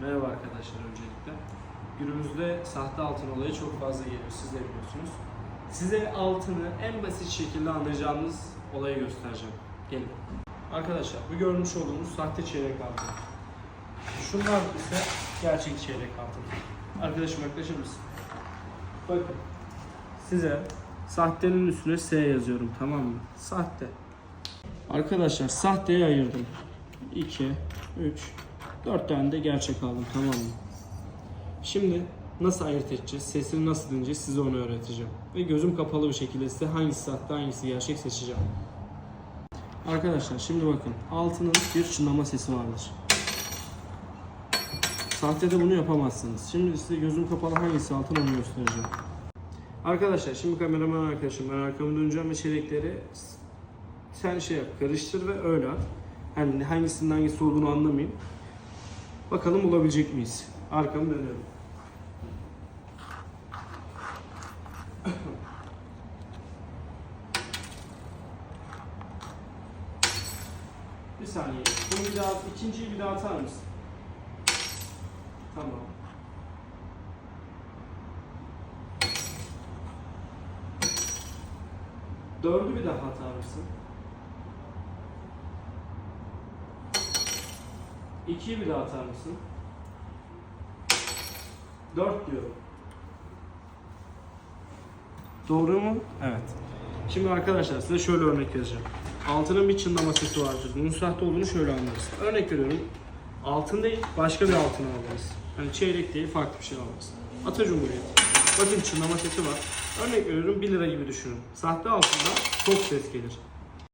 Merhaba arkadaşlar öncelikle. Günümüzde sahte altın olayı çok fazla geliyor. Siz de biliyorsunuz. Size altını en basit şekilde anlayacağınız olayı göstereceğim. Gelin. Arkadaşlar bu görmüş olduğunuz sahte çeyrek altın. Şunlar ise gerçek çeyrek altın. Arkadaşım yaklaşır mısın? Bakın. Size sahtenin üstüne S yazıyorum tamam mı? Sahte. Arkadaşlar sahteyi ayırdım. 2, 3, 4 tane de gerçek aldım tamam mı? Şimdi nasıl ayırt edeceğiz, sesini nasıl dinleyeceğiz size onu öğreteceğim. Ve gözüm kapalı bir şekilde size hangisi sahte hangisi gerçek seçeceğim. Arkadaşlar şimdi bakın altının bir çınlama sesi vardır. Sahtede bunu yapamazsınız. Şimdi size gözüm kapalı hangisi altın onu göstereceğim. Arkadaşlar şimdi kameraman arkadaşım ben arkamı döneceğim ve çeyrekleri sen şey yap karıştır ve öyle at. Hani hangisinin hangisi olduğunu anlamayayım. Bakalım bulabilecek miyiz? Arkamı dönüyorum. Bir saniye. Bunu bir daha, ikinciyi bir daha atar mısın? Tamam. Dördü bir daha atar mısın? İkiyi bir daha atar mısın? Dört diyorum. Doğru mu? Evet. Şimdi arkadaşlar size şöyle örnek vereceğim. Altının bir çınlama sesi vardır. Bunun sahte olduğunu şöyle anlarız. Örnek veriyorum. Altın değil, başka bir altın alırız. Yani çeyrek değil, farklı bir şey alırız. Ata Cumhuriyet. Bakın çınlama sesi var. Örnek veriyorum 1 lira gibi düşünün. Sahte altında çok ses gelir.